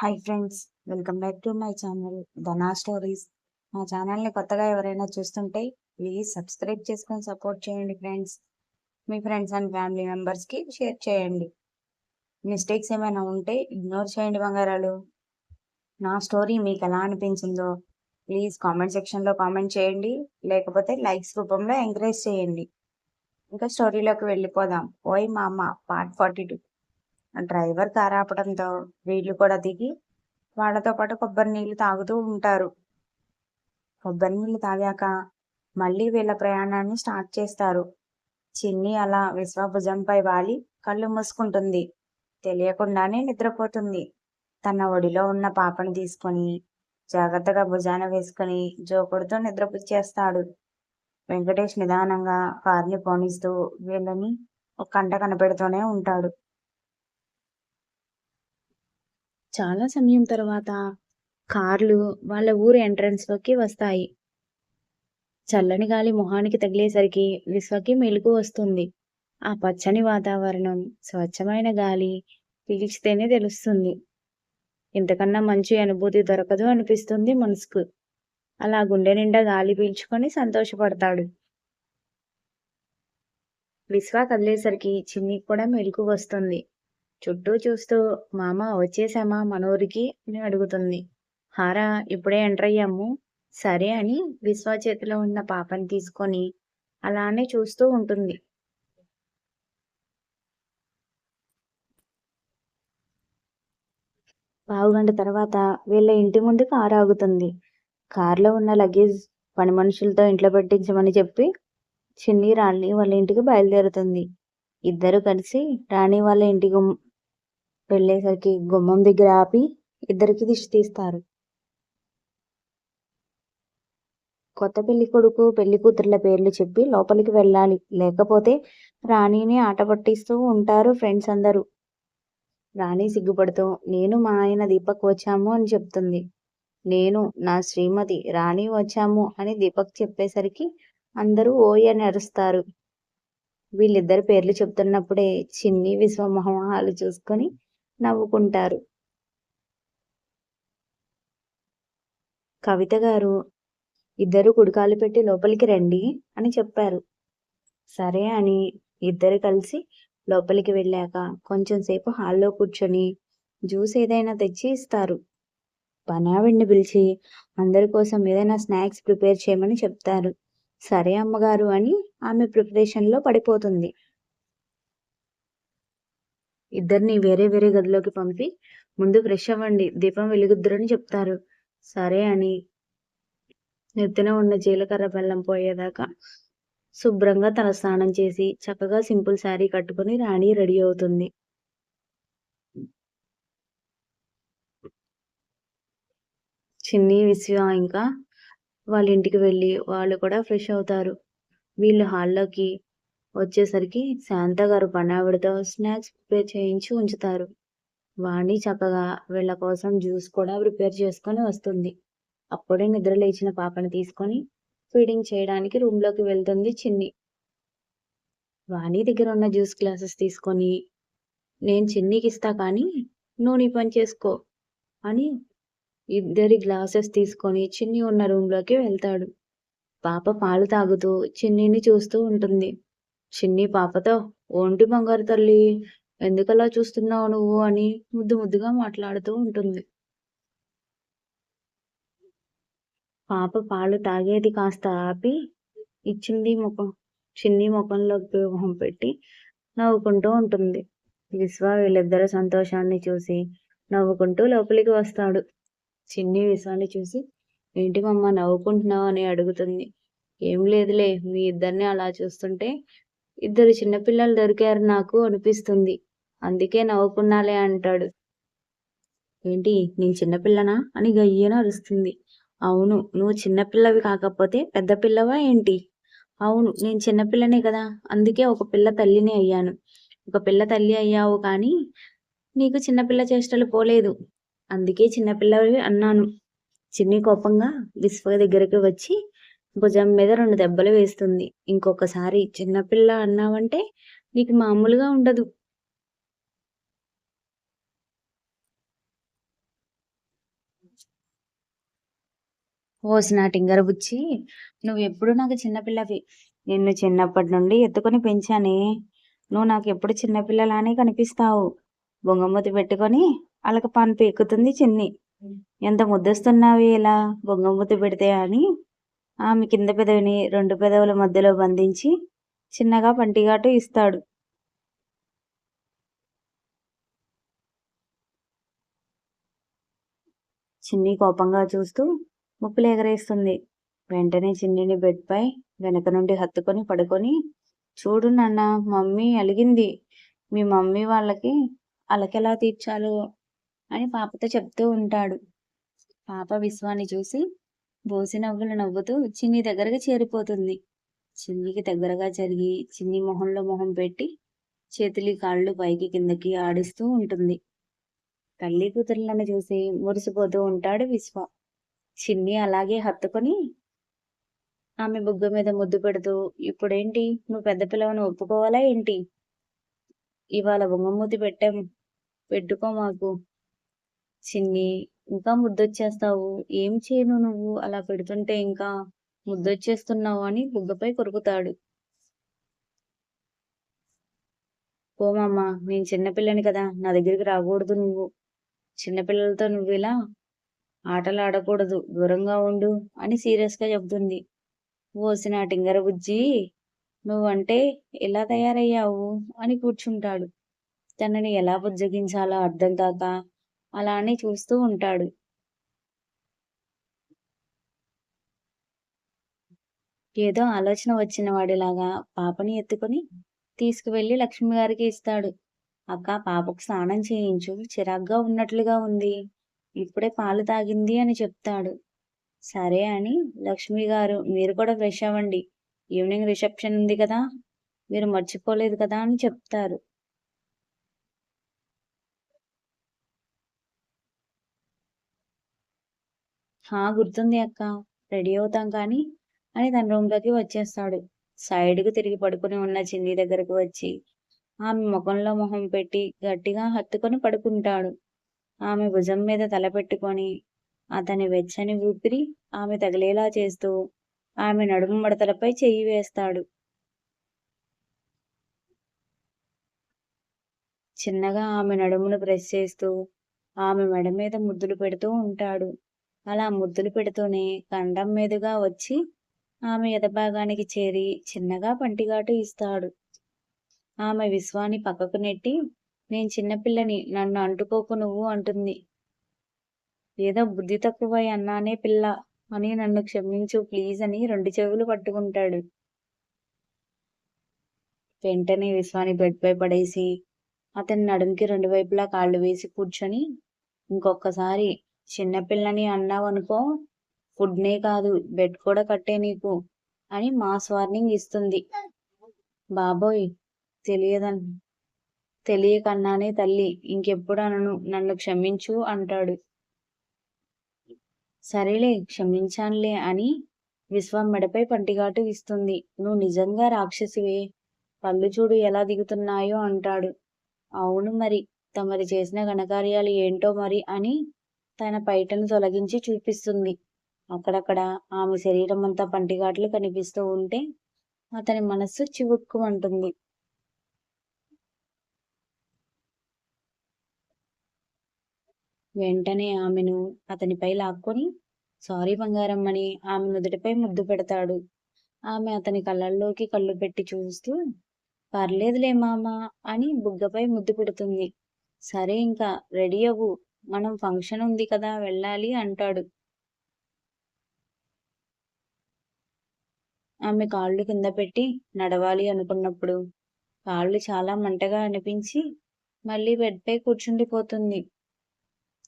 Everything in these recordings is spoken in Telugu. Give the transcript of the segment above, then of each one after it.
Hi friends welcome back to my channel Dhana stories మా ఛానల్ని కొత్తగా ఎవరైనా చూస్తుంటే ప్లీజ్ సబ్స్క్రైబ్ చేసుకొని సపోర్ట్ చేయండి ఫ్రెండ్స్ మీ ఫ్రెండ్స్ అండ్ ఫ్యామిలీ మెంబర్స్కి షేర్ చేయండి. మిస్టేక్స్ ఏమైనా ఉంటే ఇగ్నోర్ చేయండి బంగారాలు. నా స్టోరీ మీకు ఎలా అనిపించిందో ప్లీజ్ కామెంట్ సెక్షన్లో కామెంట్ చేయండి. లేకపోతే లైక్స్ రూపంలో ఎంకరేజ్ చేయండి. ఇంకా స్టోరీలోకి వెళ్ళిపోదాం. ఓయ్ మా అమ్మ part forty two driver car వీళ్ళు కూడా దిగి వాళ్ళతో పాటు కొబ్బరి నీళ్ళు తాగుతూ ఉంటారు. కొబ్బరి నీళ్ళు తాగాక మళ్ళీ వీళ్ళ ప్రయాణాన్ని స్టార్ట్ చేస్తారు. చిన్ని అలా విశ్వభుజంపై వాలి కళ్ళు మూసుకుంటుంది. తెలియకుండానే నిద్రపోతుంది. తన ఒడిలో ఉన్న పాపని తీసుకొని జాగ్రత్తగా భుజాన వేసుకుని జోకుడుతో నిద్రపుచ్చేస్తాడు. వెంకటేష్ నిదానంగా కార్ని పోనిస్తూ వీళ్ళని ఒక కంట కనపెడుతూనే ఉంటాడు. చాలా సమయం తర్వాత కార్లు వాళ్ళ ఊరు ఎంట్రన్స్లోకి వస్తాయి. చల్లని గాలి మొహానికి తగిలేసరికి విశ్వకి మెలుగు వస్తుంది. ఆ పచ్చని వాతావరణం స్వచ్ఛమైన గాలి పీల్చితేనే తెలుస్తుంది. ఇంతకన్నా మంచి అనుభూతి దొరకదు అనిపిస్తుంది మనసుకు. అలా గుండె నిండా గాలి పీల్చుకొని సంతోషపడతాడు. విశ్వ కదిలేసరికి చిన్ని కూడా మెలుగు వస్తుంది. చుట్టూ చూస్తూ మామ వచ్చేసామా మనూరికి? అని అడుగుతుంది. హారా ఇప్పుడే ఎంటర్ అయ్యాము. సరే అని విశ్వ చేతిలో ఉన్న పాపని తీసుకొని అలానే చూస్తూ ఉంటుంది. పావుగంట తర్వాత వీళ్ళ ఇంటి ముందు కారు ఆగుతుంది. కారులో ఉన్న లగేజ్ పని మనుషులతో ఇంట్లో పెట్టించమని చెప్పి చిన్ని రాణి వాళ్ళ ఇంటికి బయలుదేరుతుంది. ఇద్దరు కలిసి రాణి వాళ్ళ ఇంటికి వెళ్ళేసరికి గుమ్మం దగ్గర ఆపి ఇద్దరికి దిష్టి తీస్తారు. కొత్త పెళ్ళి కొడుకు పెళ్ళి కూతుర్ల పేర్లు చెప్పి లోపలికి వెళ్ళాలి. లేకపోతే రాణిని ఆట పట్టిస్తూ ఉంటారు ఫ్రెండ్స్ అందరూ. రాణి సిగ్గుపడుతూ నేను మా ఆయన దీపక్ వచ్చాము అని చెప్తుంది. నేను నా శ్రీమతి రాణి వచ్చాము అని దీపక్ చెప్పేసరికి అందరూ ఓయ్ అని అరుస్తారు. వీళ్ళిద్దరి పేర్లు చెప్తున్నప్పుడే చిన్ని విశ్వమోహాలు చూసుకొని నవ్వుకుంటారు. కవిత గారు ఇద్దరు కుడికాలు పెట్టి లోపలికి రండి అని చెప్పారు. సరే అని ఇద్దరు కలిసి లోపలికి వెళ్ళాక కొంచెం సేపు హాల్లో కూర్చొని జ్యూస్ ఏదైనా తెచ్చి ఇస్తారు. పనావిడిని పిలిచి అందరి కోసం ఏదైనా స్నాక్స్ ప్రిపేర్ చేయమని చెప్తారు. సరే అమ్మగారు అని ఆమె ప్రిపరేషన్లో పడిపోతుంది. ఇద్దరిని వేరే వేరే గదిలోకి పంపి ముందు ఫ్రెష్ అవ్వండి దీపం వెలుగుద్దురని చెప్తారు. సరే అని. నెత్తిన ఉన్న జీలకర్ర బెల్లం పోయేదాకా శుభ్రంగా తన స్నానం చేసి చక్కగా సింపుల్ శారీ కట్టుకుని రాణి రెడీ అవుతుంది. చిన్ని విశ్వ ఇంకా వాళ్ళ ఇంటికి వెళ్ళి వాళ్ళు కూడా ఫ్రెష్ అవుతారు. వీళ్ళు హాల్లోకి వచ్చేసరికి శాంత గారు పనావిడితో స్నాక్స్ ప్రిపేర్ చేయించి ఉంచుతారు. వాణి చక్కగా వీళ్ళ కోసం జ్యూస్ కూడా ప్రిపేర్ చేసుకొని వస్తుంది. అప్పుడే నిద్ర లేచిన పాపని తీసుకొని ఫీడింగ్ చేయడానికి రూమ్లోకి వెళ్తుంది చిన్ని. వాణి దగ్గర ఉన్న జ్యూస్ గ్లాసెస్ తీసుకొని నేను చిన్నికి ఇస్తా కానీ నువ్వు నీ పని చేసుకో అని ఇద్దరి గ్లాసెస్ తీసుకొని చిన్ని ఉన్న రూమ్లోకి వెళ్తాడు. పాప పాలు తాగుతూ చిన్నిని చూస్తూ ఉంటుంది. చిన్ని పాపతో ఒంటి బంగారు తల్లి? ఎందుకలా చూస్తున్నావు నువ్వు? అని ముద్దు ముద్దుగా మాట్లాడుతూ ఉంటుంది. పాప పాలు తాగేది కాస్త ఆపి ఇచ్చింది ముఖం చిన్ని ముఖంలోకి మొహం పెట్టి నవ్వుకుంటూ ఉంటుంది. విశ్వ వీళ్ళిద్దరి సంతోషాన్ని చూసి నవ్వుకుంటూ లోపలికి వస్తాడు. చిన్ని విశ్వాన్ని చూసి ఏంటి మమ్మ నవ్వుకుంటున్నావు? అని అడుగుతుంది. ఏం లేదులే మీ ఇద్దరిని అలా చూస్తుంటే ఇద్దరు చిన్నపిల్లలు దొరికారు నాకు అనిపిస్తుంది. అందుకే నవ్వుకున్నాలే అంటాడు. ఏంటి నేను చిన్నపిల్లనా అని గయ్యన అరుస్తుంది. అవును నువ్వు చిన్నపిల్లవి కాకపోతే పెద్ద పిల్లవా ఏంటి? అవును నేను చిన్నపిల్లనే కదా. అందుకే ఒక పిల్ల తల్లిని అయ్యాను. ఒక పిల్ల తల్లి అయ్యావు కానీ నీకు చిన్నపిల్ల చేష్టలు పోలేదు. అందుకే చిన్నపిల్లవి అన్నాను. చిన్ని కోపంగా విశ్వ దగ్గరికి వచ్చి భుజం మీద రెండు దెబ్బలు వేస్తుంది. ఇంకొకసారి చిన్నపిల్ల అన్నావంటే నీకు మామూలుగా ఉండదు. ఓసి నా టింగర బుచ్చి నువ్వు ఎప్పుడు నాకు చిన్నపిల్లవి నిన్ను చిన్నప్పటి నుండి ఎత్తుకొని పెంచానే. నువ్వు నాకు ఎప్పుడు చిన్నపిల్లలానే కనిపిస్తావు. బొంగమూతి పెట్టుకొని అలక పాన్ పెక్కుతుంది చిన్ని. ఎంత ముద్దస్తున్నావి ఇలా? బొంగమూతి పెడితే అని ఆమె కింద పెదవిని రెండు పెదవుల మధ్యలో బంధించి చిన్నగా పంటిగాటు ఇస్తాడు. చిన్ని కోపంగా చూస్తూ ముప్పులు ఎగరేస్తుంది. వెంటనే చిన్నిని బెడ్పై వెనక నుండి హత్తుకొని పడుకొని చూడు నాన్న మమ్మీ అలిగింది. మీ మమ్మీ వాళ్ళకి అలకెలా తీర్చాలో అని పాపతో చెప్తూ ఉంటాడు. పాప విశ్వాన్ని చూసి బోసి నవ్వులు నవ్వుతూ చిన్ని దగ్గరగా చేరిపోతుంది. చిన్నికి దగ్గరగా జరిగి చిన్ని మొహంలో మొహం పెట్టి చేతులు కాళ్ళు పైకి కిందకి ఆడిస్తూ ఉంటుంది. తల్లి కూతుర్లను చూసి మురిసిపోతూ ఉంటాడు విశ్వ. చిన్ని అలాగే హత్తుకొని ఆమె బుగ్గ మీద ముద్దు పెడుతూ ఇప్పుడేంటి? నువ్వు పెద్ద పిల్లవని ఒప్పుకోవాలా ఏంటి? ఇవాళ బొంగమూతి పెట్టాం. పెట్టుకో మాకు. చిన్ని ఇంకా ముద్దొచ్చేస్తావు? ఏం చేయను నువ్వు? అలా పెడుతుంటే ఇంకా ముద్దొచ్చేస్తున్నావు అని బుగ్గపై కొరుకుతాడు. పోమమ్మ నేను చిన్నపిల్లని కదా నా దగ్గరికి రాకూడదు నువ్వు. చిన్నపిల్లలతో నువ్వు ఇలా ఆటలు ఆడకూడదు దూరంగా ఉండు అని సీరియస్గా చెబుతుంది ఓసిన టింగర బుజ్జి నువ్వంటే ఎలా తయారయ్యావు? అని కూర్చుంటాడు. తనని ఎలా బుజ్జగించాలో అర్థం కాక అలా అని చూస్తూ ఉంటాడు. ఏదో ఆలోచన వచ్చిన వాడిలాగా పాపని ఎత్తుకొని తీసుకువెళ్ళి లక్ష్మి గారికి ఇస్తాడు. అక్క పాపకు స్నానం చేయించు. చిరాగ్గా ఉన్నట్లుగా ఉంది. ఇప్పుడే పాలు తాగింది అని చెప్తాడు. సరే అని లక్ష్మి గారు మీరు కూడా ఫ్రెష్ అవ్వండి. ఈవినింగ్ రిసెప్షన్ ఉంది కదా. మీరు మర్చిపోలేదు కదా అని చెప్తారు. హా గుర్తుంది అక్క రెడీ అవుతాం కానీ అని తన రూమ్లోకి వచ్చేస్తాడు. సైడ్కు తిరిగి పడుకుని ఉన్న చిన్ని దగ్గరకు వచ్చి ఆమె ముఖంలో మొహం పెట్టి గట్టిగా హత్తుకొని పడుకుంటాడు. ఆమె భుజం మీద తల పెట్టుకొని అతని వెచ్చని ఊపిరి ఆమె తగిలేలా చేస్తూ ఆమె నడుము మడతలపై చెయ్యి వేస్తాడు. చిన్నగా ఆమె నడుమును ప్రెస్ చేస్తూ ఆమె మెడ మీద ముద్దులు పెడుతూ ఉంటాడు. అలా ముద్దులు పెడుతూనే కండం మీదుగా వచ్చి ఆమె ఎదభాగానికి చేరి చిన్నగా పంటిగాటు ఇస్తాడు. ఆమె విశ్వాన్ని పక్కకు నెట్టి నేను చిన్నపిల్లని నన్ను అంటుకోకు నువ్వు అంటుంది. ఏదో బుద్ధి తక్కువ అన్నానే పిల్ల అని నన్ను క్షమించు ప్లీజ్ అని రెండు చెవులు పట్టుకుంటాడు. వెంటనే విశ్వాని బెడ్పై పడేసి అతని నడుంకి రెండు వైపులా కాళ్ళు వేసి కూర్చొని ఇంకొకసారి చిన్నపిల్లని అన్నావనుకో ఫుడ్నే కాదు బెడ్ కూడా కట్టే నీకు అని మాస్ వార్నింగ్ ఇస్తుంది. బాబోయ్ తెలియదన్ తెలియకన్నానే తల్లి ఇంకెప్పుడు అనను నన్ను క్షమించు అంటాడు. సరేలే క్షమించానులే అని విశ్వం మెడపై పంటిగాటు ఇస్తుంది. నువ్వు నిజంగా రాక్షసివే పళ్ళు చూడు ఎలా దిగుతున్నాయో అంటాడు. అవును మరి తమరి చేసిన ఘనకార్యాలు ఏంటో మరి అని తన పైటను తొలగించి చూపిస్తుంది. అక్కడక్కడ ఆమె శరీరం అంతా పంటిగాట్లు కనిపిస్తూ ఉంటే అతని మనస్సు చివుక్కుమంటుంది. వెంటనే ఆమెను అతనిపై లాక్కొని సారీ బంగారం అని ఆమె నుదుటిపై ముద్దు పెడతాడు. ఆమె అతని కళ్ళల్లోకి కళ్ళు పెట్టి చూస్తూ పర్లేదులే మామ అని బుగ్గపై ముద్దు పెడుతుంది. సరే ఇంకా రెడీ అవ్వు. మనం ఫంక్షన్ ఉంది కదా వెళ్ళాలి అంటాడు. ఆమె కాళ్ళు కింద పెట్టి నడవాలి అనుకున్నప్పుడు. కాళ్ళు చాలా మంటగా అనిపించి మళ్ళీ బెడ్పై కూర్చుండిపోతుంది.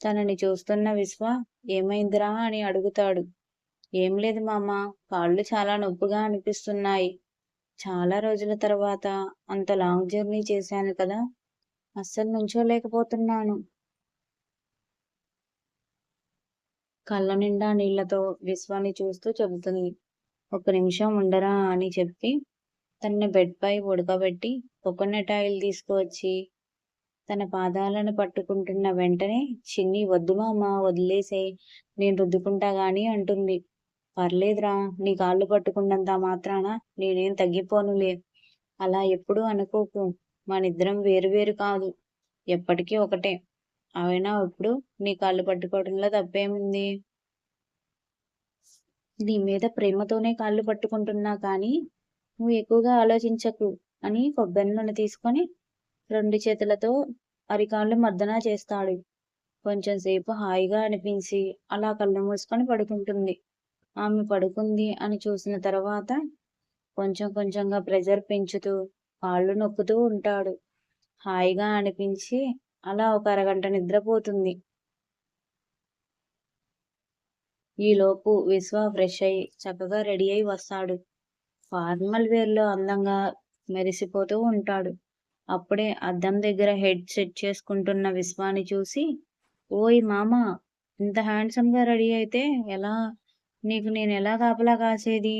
తనని చూస్తున్న విశ్వ ఏమైందిరా? అని అడుగుతాడు. ఏం లేదు మామ కాళ్ళు చాలా నొప్పిగా అనిపిస్తున్నాయి. చాలా రోజుల తర్వాత అంత లాంగ్ జర్నీ చేశాను కదా అస్సలు నుంచోలేకపోతున్నాను. కళ్ళ నిండా నీళ్ళతో విశ్వాన్ని చూస్తూ చెబుతుంది. ఒక నిమిషం ఉండరా అని చెప్పి తనని బెడ్పై ఉడకబెట్టి కోకోనట్ ఆయిల్ తీసుకువచ్చి తన పాదాలను పట్టుకుంటున్న వెంటనే చిన్ని వద్దు మామ వదిలేసే నేను రుద్దుకుంటా గాని అంటుంది. పర్లేదురా నీ కాళ్ళు పట్టుకున్నంత మాత్రాన నేనేం తగ్గిపోనులే. అలా ఎప్పుడూ అనుకోకు. మనిద్దరం వేరు వేరు కాదు. ఎప్పటికీ ఒకటే. అయినా ఇప్పుడు నీ కాళ్ళు పట్టుకోవడంలో తప్పేముంది? నీ మీద ప్రేమతోనే కాళ్ళు పట్టుకుంటున్నా కానీ నువ్వు ఎక్కువగా ఆలోచించకు అని కొబ్బరి నూనె తీసుకొని రెండు చేతులతో అరికాళ్ళు మర్దన చేస్తాడు. కొంచెం సేపు హాయిగా అనిపించి అలా కళ్ళు మూసుకొని పడుకుంటుంది. ఆమె పడుకుంది అని చూసిన తర్వాత కొంచెం కొంచెంగా ప్రెజర్ పెంచుతూ కాళ్ళు నొక్కుతూ ఉంటాడు. హాయిగా అనిపించి అలా ఒక అరగంట నిద్రపోతుంది. ఈలోపు విశ్వ ఫ్రెష్ అయ్యి చక్కగా రెడీ అయి వస్తాడు. ఫార్మల్ వేర్లో అందంగా మెరిసిపోతూ ఉంటాడు. అప్పుడే అద్దం దగ్గర హెడ్ సెట్ చేసుకుంటున్న విశ్వాని చూసి ఓయ్ మామ ఇంత హ్యాండ్సమ్గా రెడీ అయితే ఎలా? నీకు నేను ఎలా కాపలా కాసేది?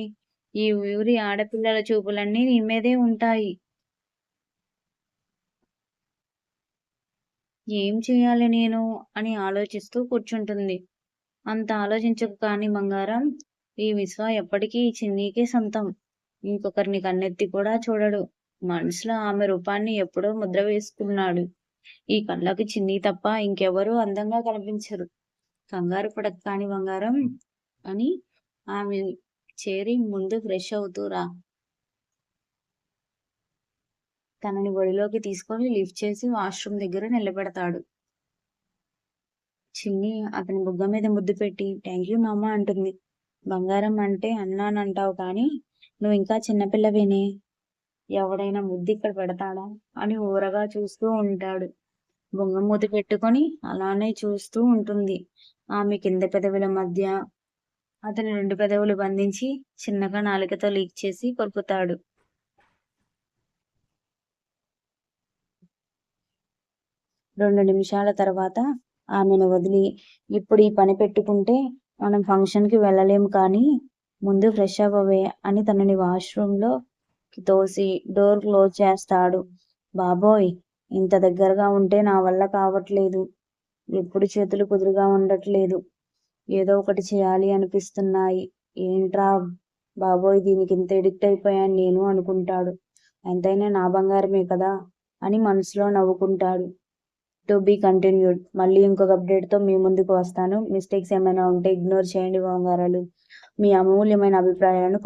ఈ ఊరి ఆడపిల్లల చూపులన్నీ నీ మీదే ఉంటాయి. ఏం చేయాలి నేను అని ఆలోచిస్తూ కూర్చుంటుంది. అంత ఆలోచించకు కాని బంగారం ఈ విశ్వ ఎప్పటికీ చిన్నీకే సొంతం. ఇంకొకరిని కన్నెత్తి కూడా చూడడు. మనసులో ఆమె రూపాన్ని ఎప్పుడో ముద్ర వేసుకున్నాడు. ఈ కళ్ళకి చిన్ని తప్ప ఇంకెవరూ అందంగా కనిపించరు. కంగారు పడక కాని బంగారం అని ఆమె చేరి ముందు ఫ్రెష్ అవుతూ రా. తనని ఒడిలోకి తీసుకొని లిఫ్ట్ చేసి వాష్రూమ్ దగ్గర నిలబెడతాడు. చిన్ని అతని బుగ్గ మీద ముద్దు పెట్టి థ్యాంక్ యూ మామ అంటుంది. బంగారం అంటే అన్నానంటావు కానీ నువ్వు ఇంకా చిన్నపిల్లవేనే ఎవడైనా ముద్దు ఇక్కడ పెడతాడా? అని ఊరగా చూస్తూ ఉంటాడు. బొంగ మూత పెట్టుకొని అలానే చూస్తూ ఉంటుంది. ఆమె కింద పెదవుల మధ్య అతని రెండు పెదవులు బంధించి చిన్నగా నాలికతో లీక్ చేసి కొరుకుతాడు. రెండు నిమిషాల తర్వాత ఆమెను వదిలి ఇప్పుడు ఈ పని పెట్టుకుంటే మనం ఫంక్షన్కి వెళ్ళలేము కానీ ముందు ఫ్రెష్ అవ్వవే అని తనని వాష్రూమ్లో తోసి డోర్ క్లోజ్ చేస్తాడు. బాబోయ్ ఇంత దగ్గరగా ఉంటే నా వల్ల కావట్లేదు. ఎప్పుడు చేతులు కుదురుగా ఉండట్లేదు. ఏదో ఒకటి చేయాలి అనిపిస్తున్నాయి. ఏంట్రా బాబోయ్ దీనికి ఇంత ఎడిక్ట్ అయిపోయాను నేను అనుకుంటాడు. ఎంతైనా నా బంగారమే కదా? అని మనసులో నవ్వుకుంటాడు. టు బీ కంటిన్యూడ్ మళ్ళీ ఇంకొక అప్డేట్తో మీ ముందుకు వస్తాను. మిస్టేక్స్ ఏమైనా ఉంటే ఇగ్నోర్ చేయండి బంగారాలు. మీ అమూల్యమైన అభిప్రాయాలను